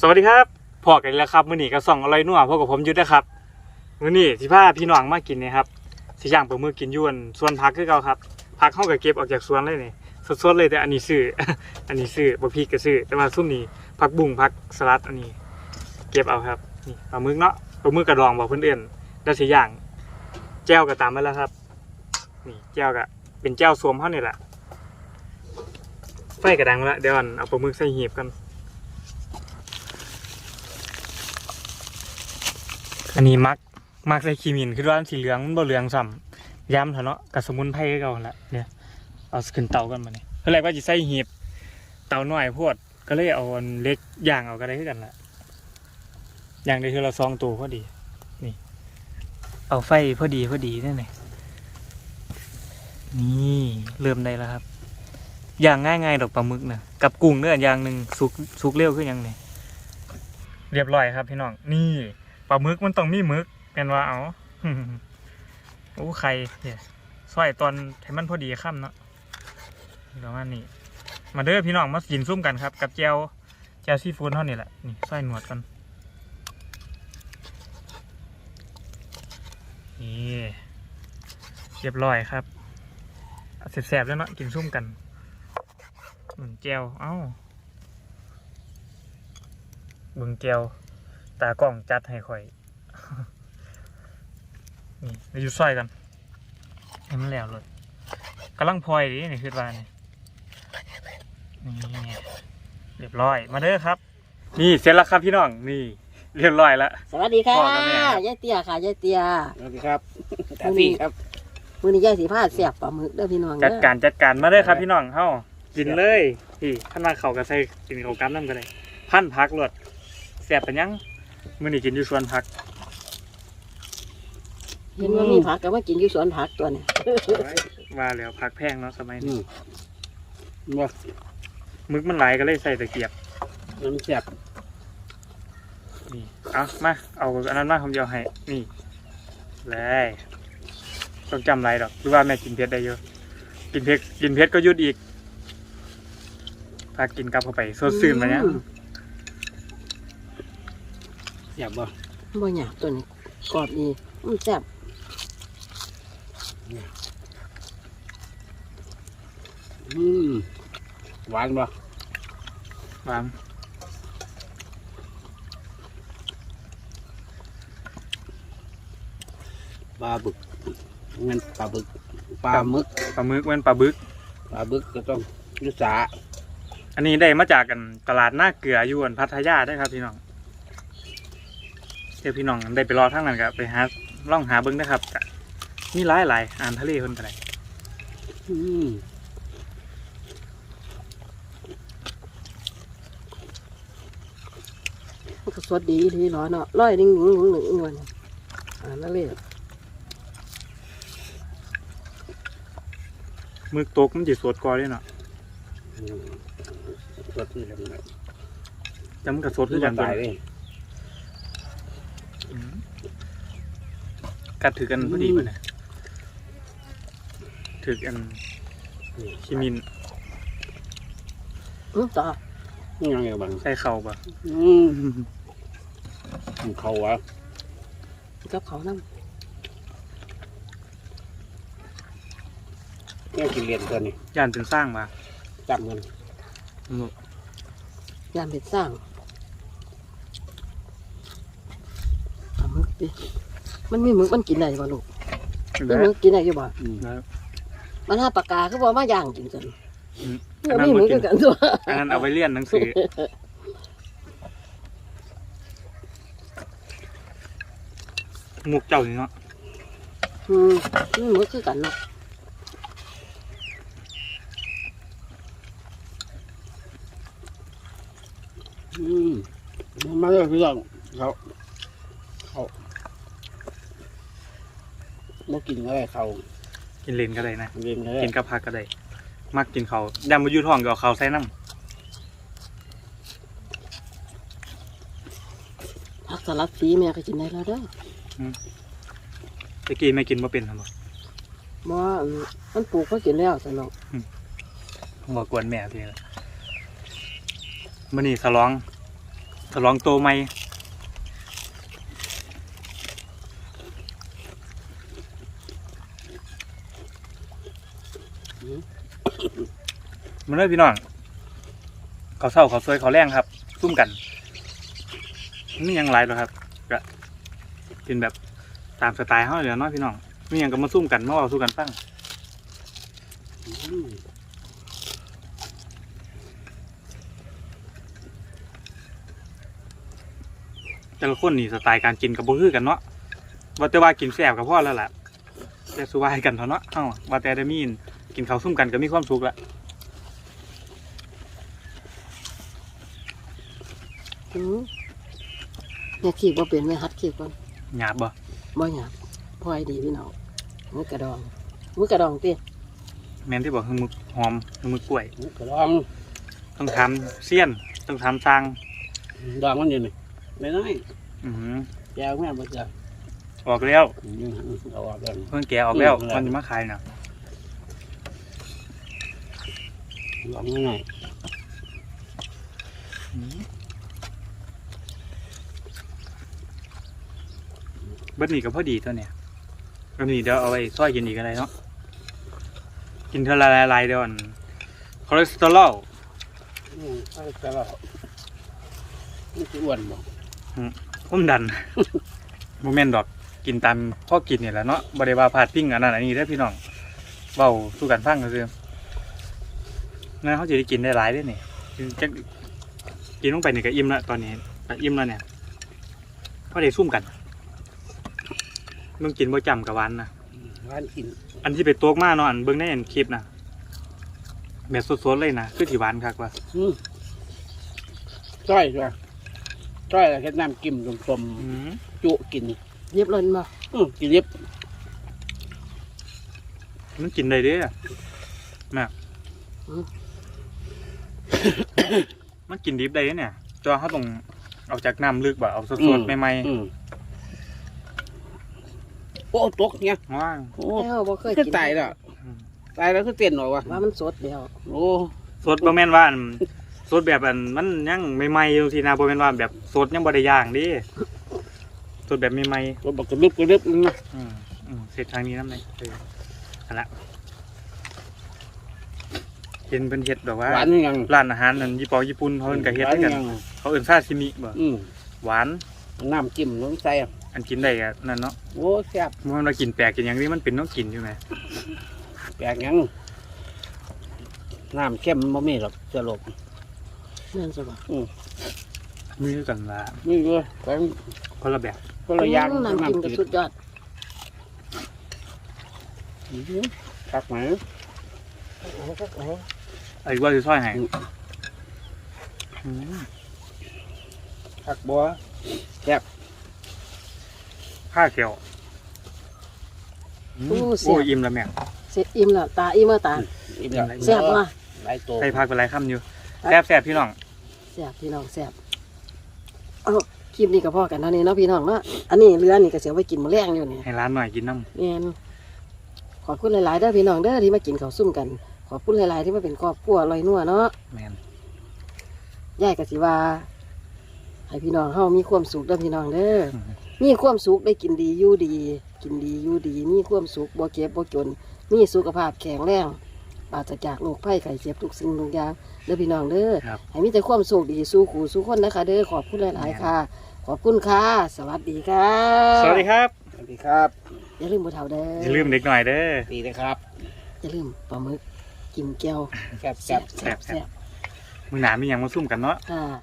สวัสดีครับพอกันแล้วครับมื้อนี้ก็ส่องอร่อยนัวพวกกับผมยุทธนะครับมื้อนี้สิพาพี่น้องมากินนี่ครับสิย่างปลาหมึกกินยวนสวนผักคือเก่าครับผักเฮาก็เก็บออกจากสวนเลยนี่สดๆเลยแต่อันนี้ซื้อ อันนี้ซื้อบ่พริกก็ซื้อแต่ว่าซุ่มนี้ผักบุ้งผักสลัดอันนี้ เก็บเอาครับนี่ปลาหมึกเนาะปลาหมึกกระดองบอกเพิ่นเอื่นแล้วสิย่างแจ่วก็ตามมาแล้วครับ นี่แจ่วก็เป็นแจ่วสวมเฮานี่แหละไฟกระดังแล้วเดี๋ยวอันเอาปลาหมึกใส่หีบกัน อันนี้มักมักใส่ขีมินคือว่านสีเหลืองมันบ่เหลืองซ้ำย้ำเถอะเนาะกับสมุนไพรคือเก่าหั่นละเนี่ยเอาขึ้นเตากันมาเนี่ยเพื่ออะไรว่าจะใส่หีบเตาหน้อยโพดก็เลยเอาอันเล็กย่างเอาก็ได้คือกันละย่างได้คือเราซองตัวพอดี นี่ เอาไฟพอดีพอดีนั่นเลยนี่เริ่มได้แล้วครับย่างง่ายๆดอกปลาหมึกนะกับกุ้งเนื้ออย่างหนึ่งสุกสุกเร็วขึ้นยังเนี่ยเรียบร้อยครับพี่น้องนี่าหมึกมันต้องมีหมึกแม่นว่าเอาโอ้ไข่เนี่ยซอยตอนให้มันพอดีค่ำเนาะประมาณนี้ มาเด้อพี่น้องมากินซุ่มกันครับ กับแจวแจวซีฟู้ดเท่านี้แหละนี่ซอยหนวดกันนี่เรียบร้อยครับแสบๆแล้วเนาะกินซุ่มกันเหมือนแจวเอ้าเบึงแจวากล้องจัดให้ข่อย นี่ไปอยู่ซอยกันให้มันแล้วเลยกำลังพลอยดินี่คือว่านี่นี่เรียบร้อยมาเด้อครับ นี่เสร็จแล้วครับพี่น้องนี่ เรียบร้อยแล้ว สวัสดีค่ะพ่อกับแม่ครับยายเตี้ยค่ะยายเตี้ยสวัสดีครับตาพี่ครับ มื้อนี้ยายสิพาเสียบปลาหมึกเด้อพี่น้องจัดเด้อการจัดการมาเด้อครับ พี่น้องเฮ้ากินเลยพี่ท่านมาเขากระใส่กินเขาวกำน้ำกันเลยพันพักรวดแสบเป็นยัง มื่อนี้กินอยู่สวนผักเห็นว่ามีผักก็มากินอยู่สวนผักตัวนี้ว่าแล้วผักแพงเนาะสมัยอืนี้มว่ามึกมันหลายก็เลยใส่ตะเกียบน้ำแซ่บนี่เอามาเอาอันนั้นมาผมจะเอาให้นี่เลยต้องจำไรดอกหรือว่าแม่กินเผ็ดได้เยอะกินเผ็ดกินเผ็ดก็หยุดอีกพากินกลับเข้าไปสดชื่นมาเนี่ย อืมแซ่บบ่บ่หยาบตัวนี้กรอบดีมันแซ่บอืมหวานบ่วางปลาบึกงั้นปลาบึกปลาหมึกปลาหมึกเว้นปลาบึกปลาบึกก็ต้องยุสาอันนี้ได้มาจากกันตลาดหน้าเกลืออยวนพัทยาได้อครับพี่น้องเดี๋ยวพี่น้องได้ไปรอทั้งนั้นกับไปหาล่องหาเบิ้งได้อครับก็มีหลายหลายอ่านทะเลคนกันเลยอืมมันก็สดดีดีร้อนเนาะร้อยหนึงหนึ่งหนึ่งหนึ่งหนึ่งวันอ่านั่นเลมึกตกมันจะสดกว่าด้วยเนาะสดนี่และมันจำกับสดคืคืออมักันตายเลย กัดถือกันพอดีป่ะเนี่ยถือกันชิมินอือต่อนี่ยังไงบ้างใส่เข่าป่ะอืมเขาวะกับเขานั่งเนี่ยกินเรียนตัวนี้ย่านเป็นสร้างมาจับเงินยามเป็ดสร้างปลาห มึกดิมันมีหมึกมันกินได้บ่ลูกมีหมึกกินได้อยู่บ่อืมแล้วมันหาปากกาคือบ่มาย่างกินกันอืมเออมีหมึกคือกันตัวอันนั้นเอาไว้เรียนหนังสือหมุกเจ้านี่เนาะอืมมีหมึกคือกันเนาะอืมมาเลยพี่น้องเขาเขา บ่กินอะไรเขากินเลนก็ได้นะ เรียนอะไรกินกับผักก็ได้ มักกินเขาวยำมาอยู่ท้องก็เอาเขาวใส่น้ผักสลัดสีแม่ก็กินได้แล้วเด้อำตะกี้ไม่กินมาเป็นครับบอกบ่อืมมันปลูกก็กินแล้วสนองผมบอกกวนแม่พี่ละมื่อนี้สลองฉลองโตใหม่ มาเลยพี่น้องเขาเศร้าเขาซวยเขาแรงครับซุ่มกันนี่ยังไรหรอครับก็กินแบบตามสไตล์เขาเลยเนาะพี่น้องนี่ยังก็มาซุ่มกันมาเอาสู้กันฟังแต่ละคนนี่สไตล์การกินกับบ่คือกันเนาะว่าแต่ว่ากินแซ่บกับพ่อแล้วแหละแต่สุวายกันเถอะเนาะเอ้าว่าแต่ได้มีนกินข้าวซุ่มกันก็มีความสุขละ อืม เนี่ยขีกบ่เป็นแม่ฮัดขีกก่อนหยาบบ่บ่หยาบพลอยดีพี่น้องมือกระดองมือกระดองติแม่นที่บอกคือมึกหอมคือมึกกล้วยกระดองต้องทำเสี้ยนต้องทำซางดองมันอยู่นี่ไม่น้อยอือหือแก้วแม่บ่เจอออกแล้วอืมเอาออกกันเพิ่งแกะออกแล้วอืมมันจะมาขายน่ะดองง่าย อืมเบิดนี่ก็พอดีตัวเนี่ยอันนี้เดี๋ยวเอาไว้ซอยกินอีกอะไรเนาะกินเท่าละลายๆเดี๋ยวอันคอเลสเตอรอลๆอืมเอาแต่ละนี่คืออ้วนบ่ผมดันโมเมนดอกกินตามพ่อกินเนี่ยแหละเนาะบริวาพาดพิงอันนั้นอันนี้ได้อพี่น้องเบาสู้กันฟังก็คืองั้นเขาจะได้กินได้หลายได้อนี่จะกินลงไปนี่ก็อิ่มแล้วตอนนี้ก็อิ่มแล้วเนี่ยพอได้ซุ่มกัน มึงกินบ่จำกับหวันนะหวานกินอันที่ไปโต๊กมาเนาะอันเบิ่งในอันคลิปนะแบบสดๆเลยนะคือที่หวานคักว่าอืมจ้อยจ้ะจ้อยแล้วเฮ็ดน้ำกิมตมอืมๆจุกินเย็บเลยมาอืมกินเรียบมันกินได้เด้อแม่มันกินดิบได้เด้อเนี่ยจอเขาต้องเอาจากน้ำลึกบ่เอาสดๆใหม่อืมโอ้ตกเนี่ยๆว้าวโอ้แล้บ่เคยคือกินตายแล้วอืมตายแล้วคือเต้นหรอวะว่ามันสดเดียวโอ้สดบ่แม่นว่าอันสดแบบอันมันยังใหม่ๆอยู่ทีนะบ่แม่นว่าแบบสดยังบ่ได้ย่างเดิสดแบบใหม่ตัวบักกระลึบกระลึบนึงนะๆอืมอืมเสร็จทางนี้นำเลยเอออันละเห็นเป็นเฮ็ดแบบว่าหวานยัง ร้านอาหารนั่นญี่ปุ่นญี่ปุ่นเขาเอิ้นก็เฮ็ดหวานด้วยกันยังเขาเอิ้นซาซิมิบ่อืมหวาน น้ำจิ้มน้ำใส่อะ อันกินได้ก็นั่นเนาะโอ้แซ่บมันว่ากินแปลกกินหยังนี่มันเป็นต้องกินอยู่ไหมแปลกยังน้ำเข้มบ่มีหรอกสลบแม่นซะบ่มีคือกันละนี่เลยแปลงคนละแบบคนละอย่างน้ำกินก็จืสุดยอดอื้อหือตักไหมไอ้ว่าสิซอยให้อืมอืมตักบัว ผ้าเขียวอืมโอ้ยอิ่มแล้วแม่เสร็จอิ่มแล้วตาอิ่มแล้วตาอิ่มแล้วแซ่บบ่หลายตัวใส่ผักเป็นไรคำอยู่แซ่บแซ่บพี่น้อง แซ่บพี่น้องแซ่บเอ้าคลิปนี้ก็พอกันเท่านี้เนาะพี่น้องเนาะอันนี้เรือนี่ก็เสียไว้กินมื้อแรงอยู่นี่ ให้ร้านหน่อยกินน้แม่นขอบคุณหลาย ๆ เด้อพี่น้องเด้อที่มากินข้าวซุ่มกัน ขอบคุณหลาย ๆ ที่มาเป็นครอบครัวอร่อยนัวเนาะำแมนยายก็สิว่าให้พี่น้องเฮามีความสุขเด้อพี่น้องเด้อมี ความสุขได้กินดีอยู่ดี กินดีอยู่ดี มีความสุขบ่เก็บบ่จน มีสุขภาพแข็งแรงปราศจากโรคภัยไข้เจ็บทุกสิ่งทุกอย่างเด้อพี่น้องเด้อครับ ให้มีแต่ความสุขดีสู้ขู่สู้คนนะคะเด้อขอบคุณหลาย ๆ ค่ะ ขอบคุณค่ะ สวัสดีค่ะสวัสดีครับ สวัสดีครับอย่าลืมบ่เฒ่าเด้ออย่าลืมเด็กหน่อยเด้อ ดีนะครับอย่าลืมปลาหมึกกินแก้วแซ่บแซ่บ แซ่บแซ่บแซ่บมือหนามีอย่างมาซุ่มกันเนาะ ค่ะ